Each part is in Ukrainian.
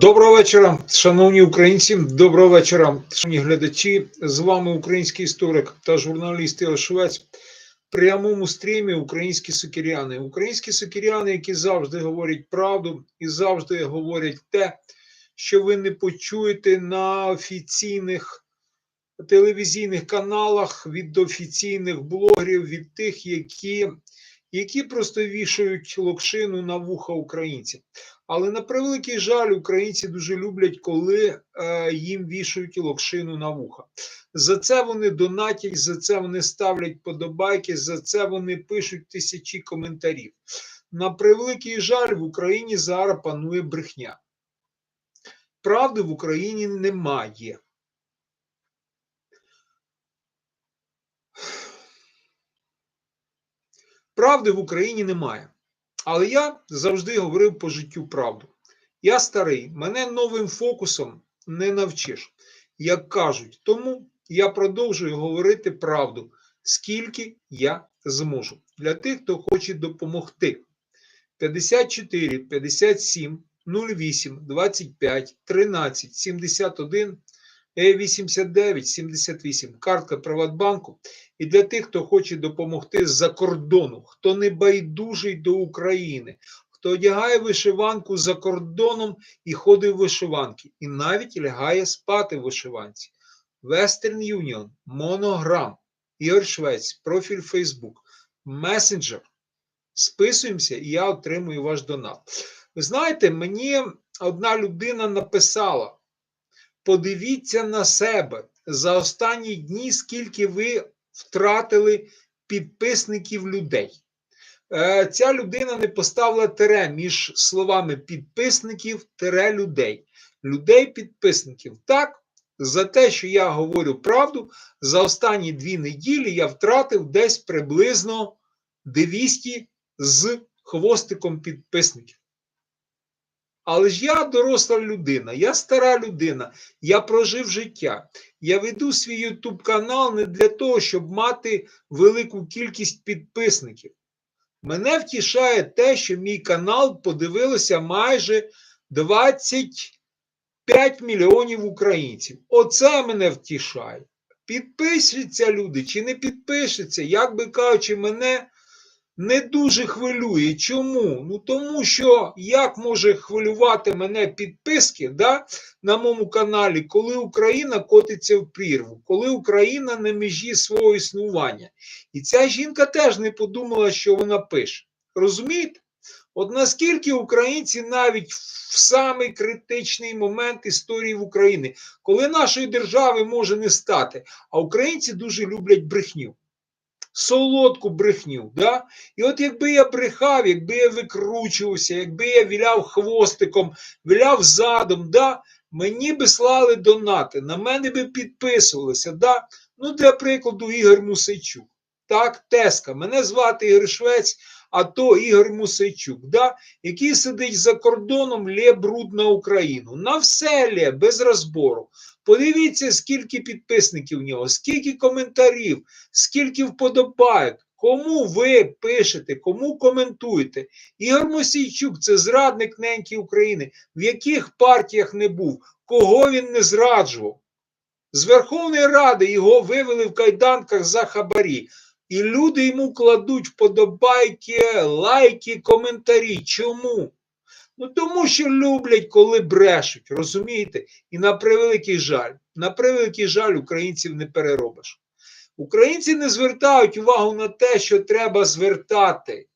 Доброго вечора, шановні українці. Доброго вечора, шановні глядачі. З вами український історик та журналіст Ігор Швець. В прямому стрімі українські сокиряни. Українські сокиряни, які завжди говорять правду і завжди говорять те, що ви не почуєте на офіційних телевізійних каналах від офіційних блогерів, від тих, які, які просто вішають локшину на вуха українців. Але на превеликий жаль, українці дуже люблять, коли е, їм вішають локшину на вуха. За це вони донатять, за це вони ставлять подобайки, за це вони пишуть тисячі коментарів. На превеликий жаль, в Україні зараз панує брехня. Правди в Україні немає. Правди в Україні немає. Але я завжди говорив по життю правду. Я старий, мене новим фокусом не навчиш, як кажуть. Тому я продовжую говорити правду, скільки я зможу. Для тих, хто хоче допомогти. 54 57 08 25 13 71 89 78. Картка Приватбанку. І для тих, хто хоче допомогти з-за кордону, хто не байдужий до України, хто одягає вишиванку за кордоном і ходить в вишиванки, і навіть лягає спати в вишиванці. Western Union, Монограм, Ігор Швець, профіль Facebook, месенджер. Списуємося, і я отримую ваш донат. Ви знаєте, мені одна людина написала: подивіться на себе за останні дні, скільки ви втратили підписників людей. Е, Ця людина не поставила тире між словами підписників тире людей. Людей-підписників. Так, за те, що я говорю правду, за останні дві неділі я втратив десь приблизно 200 з хвостиком підписників. Але ж я доросла людина, я стара людина, я прожив життя. Я веду свій YouTube канал не для того, щоб мати велику кількість підписників. Мене втішає те, що мій канал подивилося майже 25 мільйонів українців. Оце мене втішає. Підпишуться люди чи не підпишуться, як би кажучи, мене не дуже хвилює. Чому? Ну тому що як може хвилювати мене підписки да, на моєму каналі, коли Україна котиться в прірву, коли Україна на межі свого існування. І ця жінка теж не подумала, що вона пише. Розумієте? От наскільки українці навіть в самий критичний момент історії в Україні, коли нашої держави може не стати, а українці дуже люблять брехню солодку брехню. Да? І от якби я брехав, якби я викручувався, якби я віляв хвостиком, віляв задом, да? мені би слали донати, на мене би підписувалися. Да? Ну, для прикладу, Ігор Мусейчук. Так, Теска, мене звати Ігор Швець, а то Ігор Мусейчук, да? який сидить за кордоном, лє бруд на Україну. На все лє, без розбору. Подивіться, скільки підписників в нього, скільки коментарів, скільки вподобаєк. Кому ви пишете, кому коментуєте? Ігор Мосійчук це зрадник неньки України. В яких партіях не був, кого він не зраджував? З Верховної Ради його вивели в кайданках за хабарі. І люди йому кладуть вподобайки, лайки, коментарі. Чому? Ну тому що люблять, коли брешуть, розумієте? І на превеликий жаль, на превеликий жаль, українців не переробиш. Українці не звертають увагу на те, що треба звертати.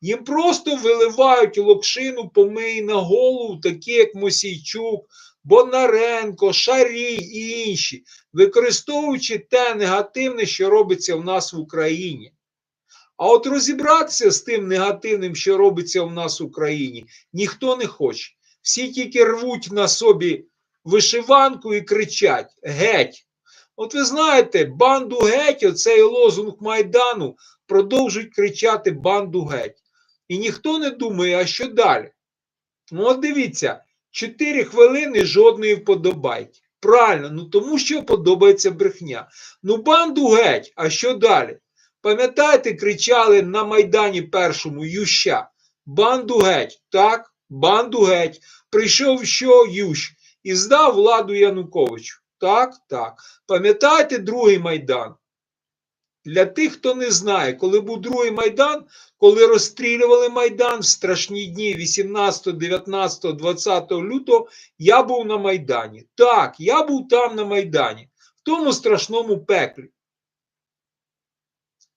Їм просто виливають локшину помий на голову, такі як Мосійчук, Бонаренко, Шарій і інші, використовуючи те негативне, що робиться в нас в Україні. А от розібратися з тим негативним, що робиться в нас в Україні, ніхто не хоче. Всі тільки рвуть на собі вишиванку і кричать геть. От ви знаєте, банду геть, оцей лозунг Майдану, продовжують кричати банду геть. І ніхто не думає, а що далі? Ну, от дивіться, 4 хвилини жодної вподобайки. Правильно, ну тому що подобається брехня. Ну, банду геть, а що далі? Пам'ятаєте, кричали на Майдані Першому Юща. Банду геть, так, банду геть. прийшов що Ющ і здав владу Януковичу. Так, так. Пам'ятаєте другий Майдан? Для тих, хто не знає, коли був другий Майдан, коли розстрілювали Майдан в страшні дні 18, 19, 20 лютого, я був на Майдані. Так, я був там на Майдані, в тому страшному пеклі.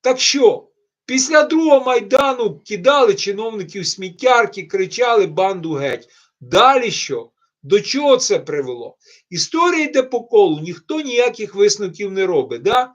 Так що, після другого Майдану кидали чиновників сміттярки, кричали банду геть. Далі що? До чого це привело? Історія йде по колу, ніхто ніяких висновків не робить. Да?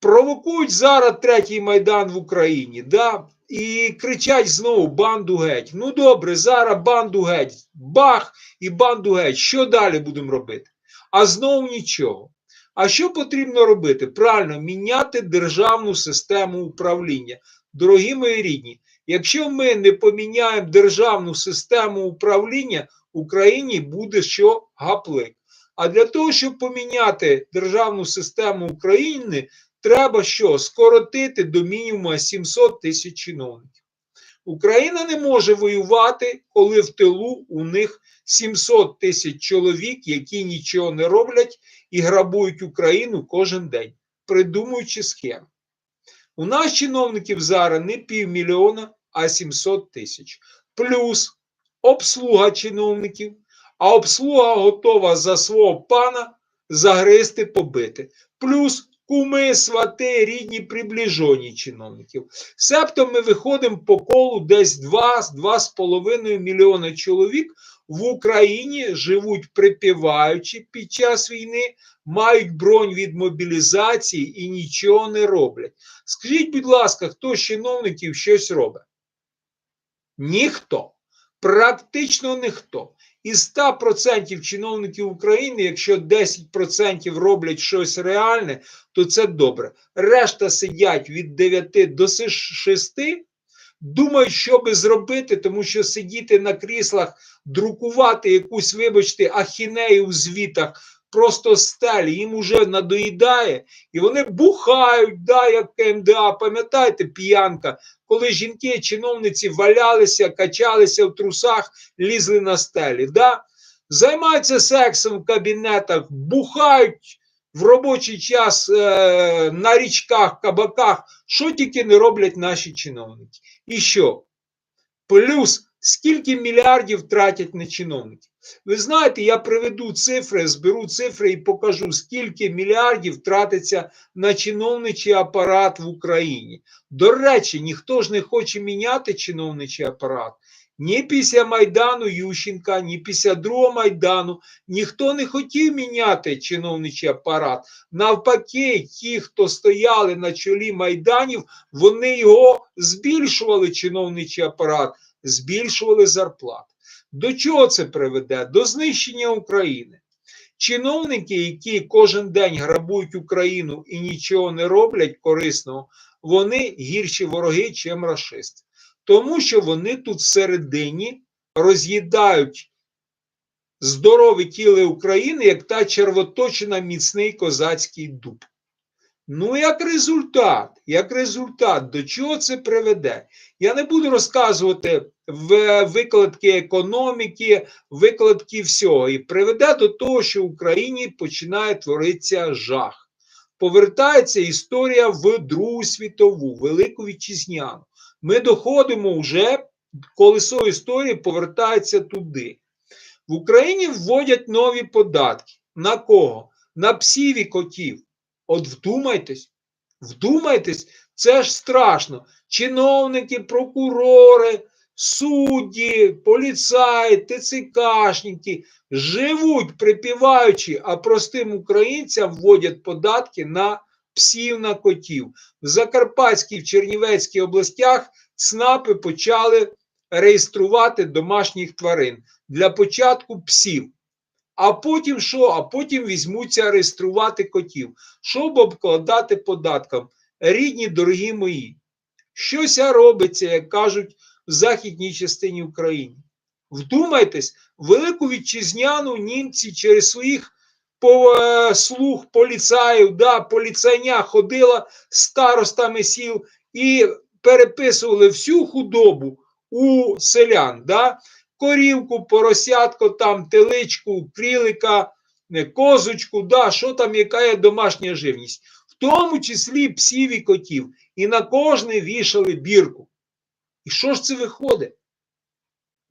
Провокують зараз третій майдан в Україні, да? і кричать знову банду геть. Ну добре, зараз банду геть, бах і банду геть. Що далі будемо робити? А знову нічого. А що потрібно робити? Правильно, міняти державну систему управління. Дорогі мої рідні, якщо ми не поміняємо державну систему управління, Україні буде що гаплик. А для того, щоб поміняти державну систему України, треба що? Скоротити до мінімуму 700 тисяч чиновників. Україна не може воювати, коли в тилу у них 700 тисяч чоловік, які нічого не роблять і грабують Україну кожен день, придумуючи схеми. У нас чиновників зараз не півмільйона, а 700 тисяч. Плюс обслуга чиновників, а обслуга готова за свого пана загризти, побити. Плюс куми, свати, рідні, приближені чиновників. Себто ми виходимо по колу десь 2-2,5 мільйона чоловік в Україні живуть припіваючи під час війни, мають бронь від мобілізації і нічого не роблять. Скажіть, будь ласка, хто з чиновників щось робить? Ніхто. Практично ніхто. Із 100% чиновників України, якщо 10% роблять щось реальне, то це добре. Решта сидять від 9 до 6, думають, що би зробити, тому що сидіти на кріслах, друкувати якусь, вибачте, ахінею в звітах, просто стелі, їм уже надоїдає, і вони бухають, да, як КМДА, пам'ятаєте, п'янка, коли жінки, чиновниці валялися, качалися в трусах, лізли на стелі. Да? Займаються сексом в кабінетах, бухають в робочий час е, на річках, кабаках, що тільки не роблять наші чиновники. І що? Плюс скільки мільярдів тратять на чиновників. Ви знаєте, я приведу цифри, зберу цифри і покажу, скільки мільярдів тратиться на чиновничий апарат в Україні. До речі, ніхто ж не хоче міняти чиновничий апарат. Ні після Майдану Ющенка, ні після другого Майдану ніхто не хотів міняти чиновничий апарат. Навпаки, ті, хто стояли на чолі Майданів, вони його збільшували, чиновничий апарат, збільшували зарплати. До чого це приведе? До знищення України. Чиновники, які кожен день грабують Україну і нічого не роблять корисного, вони гірші вороги, чим расисти. Тому що вони тут всередині роз'їдають здорові тіли України, як та червоточина міцний козацький дуб. Ну, як результат, як результат, до чого це приведе? Я не буду розказувати в викладки економіки, викладки всього. І приведе до того, що в Україні починає творитися жах. Повертається історія в Другу світову, Велику Вітчизняну. Ми доходимо вже, колесо історії повертається туди. В Україні вводять нові податки. На кого? На псів і котів. От вдумайтесь, вдумайтесь, це ж страшно. Чиновники, прокурори, судді, поліцаї, ТЦКшники живуть припіваючи, а простим українцям вводять податки на псів на котів. В Закарпатській в Чернівецькій областях ЦНАПи почали реєструвати домашніх тварин для початку псів. А потім що? А потім візьмуться реєструвати котів, щоб обкладати податком. Рідні, дорогі мої, щось робиться, як кажуть, в західній частині України. Вдумайтесь, велику вітчизняну німці через своїх слуг поліцаїв, да, поліцайня ходила старостами сіл і переписували всю худобу у селян. Да? корівку, поросятку, там, теличку, крілика, е, козочку, да, що там, яка є домашня живність, в тому числі псів і котів. І на кожне вішали бірку. І що ж це виходить?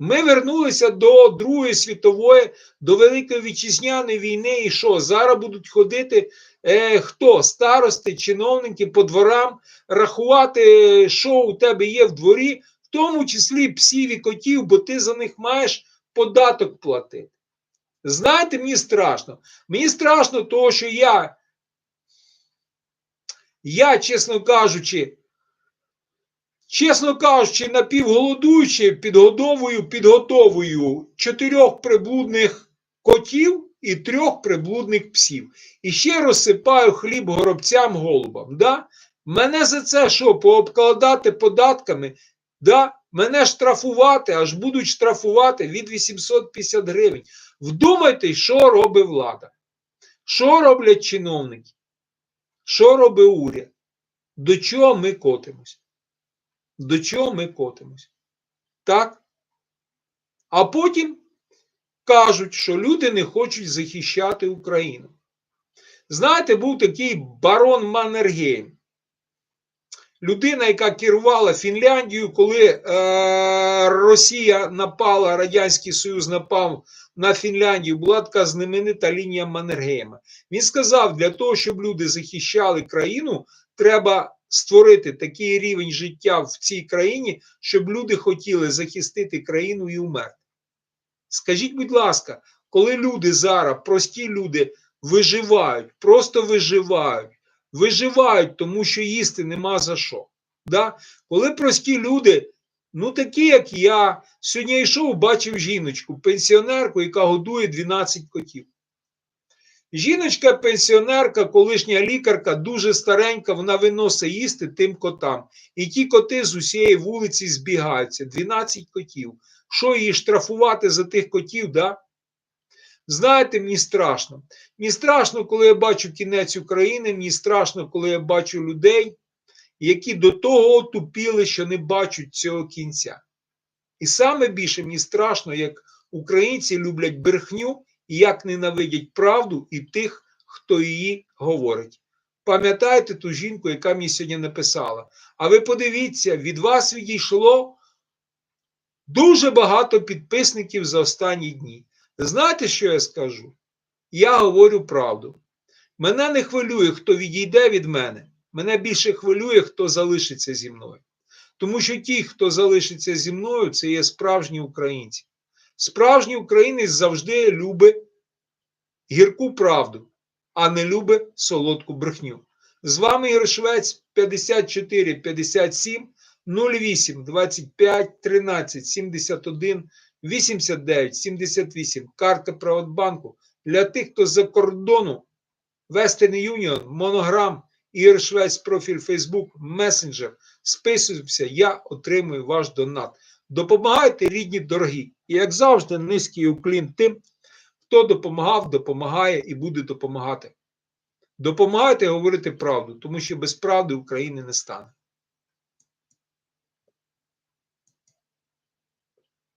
Ми вернулися до Другої світової, до Великої Вітчизняної війни. І що? Зараз будуть ходити е, хто? Старости, чиновники по дворам, рахувати, що у тебе є в дворі, в тому числі псів і котів, бо ти за них маєш податок платити. Знаєте, мені страшно. Мені страшно, того, що я, я, чесно кажучи, чесно кажучи, напівголодуючи, підгодовую, підготовую чотирьох приблудних котів і трьох приблудних псів. І ще розсипаю хліб горобцям голубам. Да? Мене за це що, пообкладати податками? Да? Мене штрафувати, аж будуть штрафувати від 850 гривень. Вдумайтесь, що робить влада. Що роблять чиновники? Що робить уряд? До чого ми котимось? До чого ми котимось? Так? А потім кажуть, що люди не хочуть захищати Україну. Знаєте, був такий барон Маннергейм. Людина, яка керувала Фінляндією, коли е, Росія напала, Радянський Союз напав на Фінляндію, була така знаменита лінія Маннергейма. Він сказав, для того, щоб люди захищали країну, треба створити такий рівень життя в цій країні, щоб люди хотіли захистити країну і умерти. Скажіть, будь ласка, коли люди зараз, прості люди, виживають, просто виживають, виживають, тому що їсти нема за що. Да? Коли прості люди, ну такі, як я, сьогодні йшов, бачив жіночку, пенсіонерку, яка годує 12 котів. Жіночка, пенсіонерка, колишня лікарка, дуже старенька, вона виносить їсти тим котам. І ті коти з усієї вулиці збігаються. 12 котів. Що її штрафувати за тих котів, да? Знаєте, мені страшно. Мені страшно, коли я бачу кінець України, мені страшно, коли я бачу людей, які до того отупіли, що не бачать цього кінця. І саме більше мені страшно, як українці люблять брехню і як ненавидять правду і тих, хто її говорить. Пам'ятаєте ту жінку, яка мені сьогодні написала? А ви подивіться, від вас відійшло дуже багато підписників за останні дні. Знаєте, що я скажу? Я говорю правду. Мене не хвилює, хто відійде від мене. Мене більше хвилює, хто залишиться зі мною. Тому що ті, хто залишиться зі мною, це є справжні українці. Справжній українець завжди любить гірку правду, а не любить солодку брехню. З вами Ігор Швець 54 57 08 25 13 71 89 78. Карта Приватбанку для тих, хто з-за кордону, Western Union, Монограм, Ігор Швець, профіль Facebook, месенджер. Списуємося, я отримую ваш донат. Допомагайте, рідні, дорогі. І як завжди, низький уклін тим, хто допомагав, допомагає і буде допомагати. Допомагайте говорити правду, тому що без правди України не стане.